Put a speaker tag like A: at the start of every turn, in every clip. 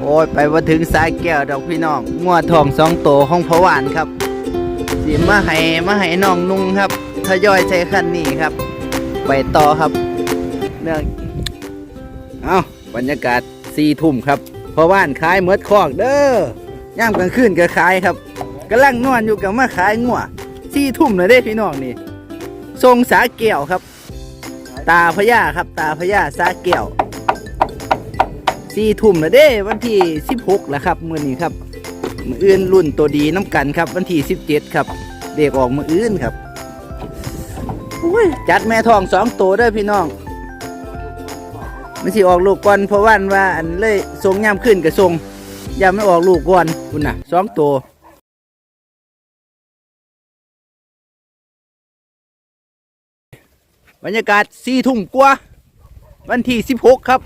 A: โอ้ยไปว่าถึงสายแก้วดอกพี่น้องงัวทองสองโตวของพหวานครับสีมาให้มาให้น้องนุ่งครับทยอยใช้คันนี้ครับ ไปต่อครับเนื่องเอาบรรยากาศสี่ทุ่มครับพหวานขายเมดคอกเด้อย่างกลางคืนก็ขายครับกำลังนอนอยู่กับมาขายงัวสี่ทุ่มเลยเด้พี่น้องนี่ทรงสาแก้วครับ ตาพญาครับ ตาพญาสาแก้ว สี่ทุ่มแล้วเด้วันที่สิบหกแล้วครับมื้อนี้ครับมืออื่นรุ่นตัวดีน้ำกันครับ วันที่สิบเจ็ดครับเด็กออกมืออื่นครับโอ้ยจัดแม่ทองสองตัวเด้อพี่น้องมันสิออกลูกก่อนเพราะวันว่าอันเลยทรงย่ำขึ้นกับทรงย่ำไม่ออกลูกก่อนคุณน่ะสองตัวบรรยากาศสี่ทุ่มกว่า วันที่สิบหกครับ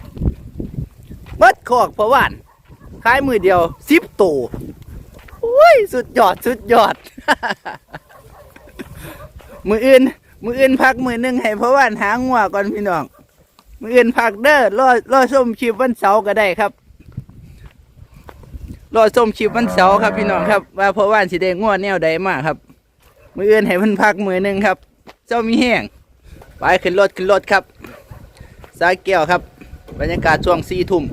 A: เบิดคอกเพราะว่านขายมือเดียวสิบตัวโอ้ยสุดยอดสุดยอด มืออื่น มืออื่นพักมือหนึงให้เพราะว่านหางัวก่อนพี่น้อง มืออื่นพักเด้อรอรอส้มชิบวันเสาร์ก็ได้ครับรอส้มชิบวันเสาร์ครับพี่น้องครับ ว่าเพราะว่านสิได้งัวแนวใดมากครับ มืออื่นให้พิ่นพักมือหนึงครับ เจ้ามีแห้งไปขึ้นรถขึ้นรถครับสายแก้วครับ บรรยากาศช่วงสี่ทุ่ม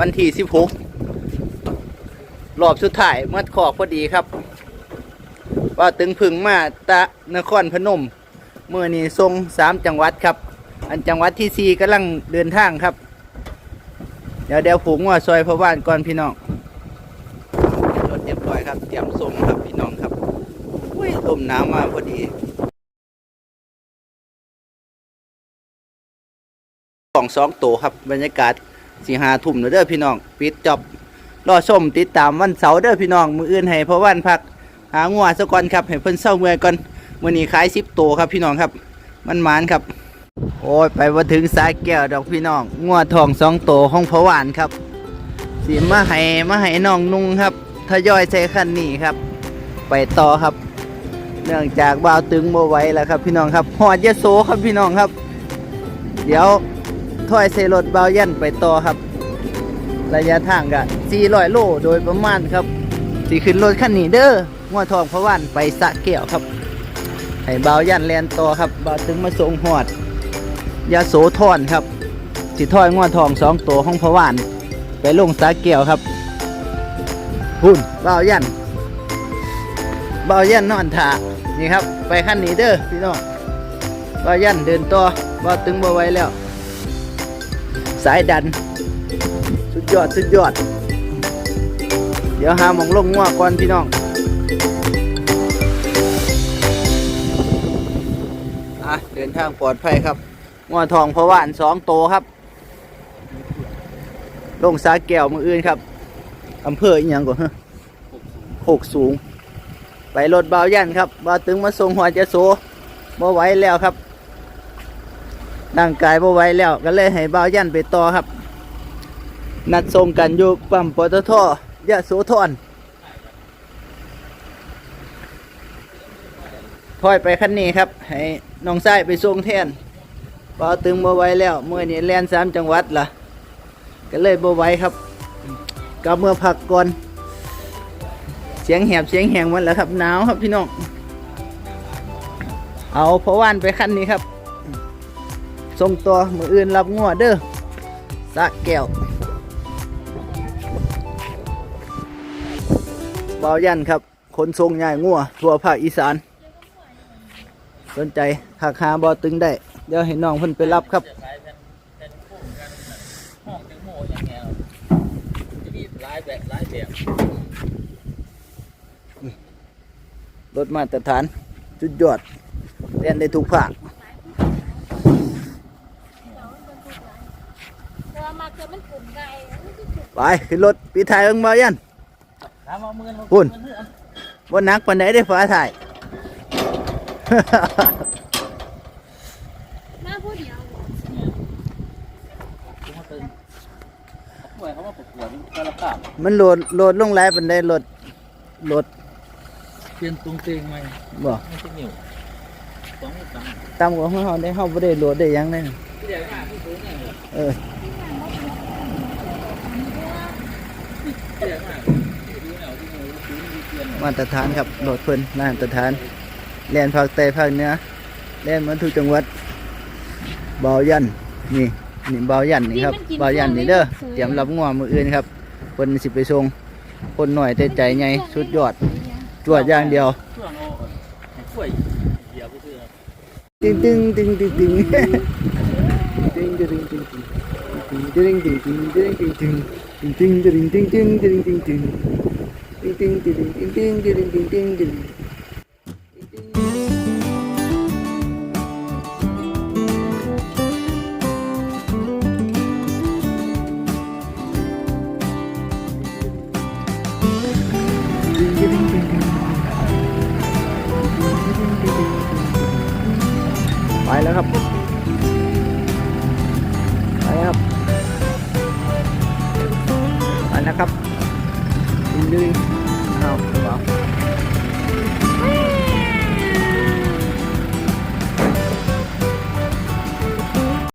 A: วันที่สิบหกรอบสุดท้ายเมื่อขอกพอดีครับ ว่าตึงพึ่งมาตะนครพนมเมื่อนี้ทรงสามจังหวัดครับ อันจังหวัดที่สี่กำลังเดินทางครับ เดี๋ยวเดี๋ยวผูกว่าซอยพระว่านก่อนพี่น้องรถเรียบร้อยครับเตรียมส่งครับพี่น้องครับอุ้ยลมหนาวมาพอดีสองสองโตครับบรรยากาศ สีหาทุ่มเด้อพี่น้อง ปิดจอบรอชมติดตามวันเสาร์เด้อพี่น้อง มืออื่นให้เพราะวันพัก หางัวสะก่อนครับให้เพิ่นเศร้าเมื่อยก่อนมื้อนี้ขายสิบตัวครับพี่น้องครับ มันหมานครับ โอ้ยไปว่าถึงสายแก้วดอกพี่น้องงัวทองสองตัวของพระหวานครับสีมาให้มาให้น้องนุ่งครับทยอยใช้คันนี้ครับ ไปต่อครับ เนื่องจากบ่าวตึงโมไหว้แล้วครับ พี่น้องครับหอดยะโสครับพี่น้องครับ เดี๋ยว ถอยเซรถเบายันไปต่อครับ ระยะทางก็400 โลโดยประมาณครับสีขึ้นรถคันนี้เด้องัวทองพระวันไปสะแก้วครับให้เบายันแลนต่อครับเบาถึงมาส่งหอดยาโสธรครับสิถ้อยงัวทองสองตัวของพระวานไปลงสาแก้วครับหุ่นเบายันเบายันนอนถานี่ครับ ไปคันนี้เด้อพี่น้องเบายันเดินต่อเบาตึงบ่ไว้แล้ว สายดัน สุดยอด สุดยอด เดี๋ยวหาหมองลงงัวก่อนพี่น้องอะเดินทางปลอดภัยครับงัวทองพะว่านสองโตครับ ลงสาแก้วมืออื่นครับอำเภออีหยังก่อนฮะโคกสูง ไปรถเบายันครับบาตึงมาส่งหัวจะโซบ่ไหวแล้วครับ ร่างกายบ่ไหวแล้วก็เลยให้บ่าวยันไปต่อครับ นัดส่งกันอยู่ปั๊มปตทยะโสธรถอยไปคันนี้ครับ ให้น้องชายไปส่งแทนบ่าตึงบ่ไหวแล้วเมื่อนี้แล่นสามจังหวัดล่ะ ก็เลยบ่ไหวครับกลับเมื่อพักก่อนเสียงแหบเสียงแหงมันแล้วครับหนาวครับพี่น้อง เอาเพราะว่านไปคันนี้ครับ ส่งตัวมืออื่นรับงัวเด้อสะแก้วบายันครับคนทรงใหญ่งัวทั่วภาคอีสาน สนใจหักหาบอตึงได้ เดี๋ยวให้น้องเพิ่นไปรับครับ
B: ห้องจังโมาแบบหลายแบบ
A: รถมาตรฐานจุดยอดเรียนได้ทุกภาค
C: เธอมาเกิดมันขุ่น ไงมันก็ขุ่น
A: ไปขึ้นรถปีไทายเอิงเบายัน
B: ถามเอาเงินมา
A: คุณ
B: เงินเดือน
A: บนนักปันไดได้ฟ้าถ่าย
C: มาผู้เดียว
B: กูมาตึงเขาป่วยเขามาประกวดกระลาบ
A: มันโหลดโหลดลงไลปันไดโหลดโหลด
B: เปลี่ยนตรงเตงใหม่
A: บ่
B: ไม่ใช่นิ้วสองนิ้วสาม
A: ตามของเฮาได้เฮาบ่ได้โหลดได้หยังเลย
B: ที่เดียวกันที่ซื้อเนี่ยเหรอ
A: เออ
B: สียง มากดูแนวที่มือซื้อมีเกียน
A: มาตรฐานครับโหลดเพิ่นมาตรฐานแลนภาคใต้ภาคเหนือแลนเหมือนทุกจังหวัดเบายันนี่นี่เบายันนี่ครับเบายันนี่เด้อเตรียมรับงัวมืออื่นครับเพิ่นสิไปส่งคนหน่อยแต่ใจใหญ่สุดยอดจวดอย่างเดียว
B: ช่วงเอากล้วยเหยียบไปซื้อ
A: ตึงตึงตึงตึงตึงตึงตึงตึงตึงตึงตึงตึงตึง ตึงตึงตึงตึงตึงตึงตึงตึงตึงตึงตึงตึงตึงตึงตึงตึงตึงไปแล้วครับ ครับ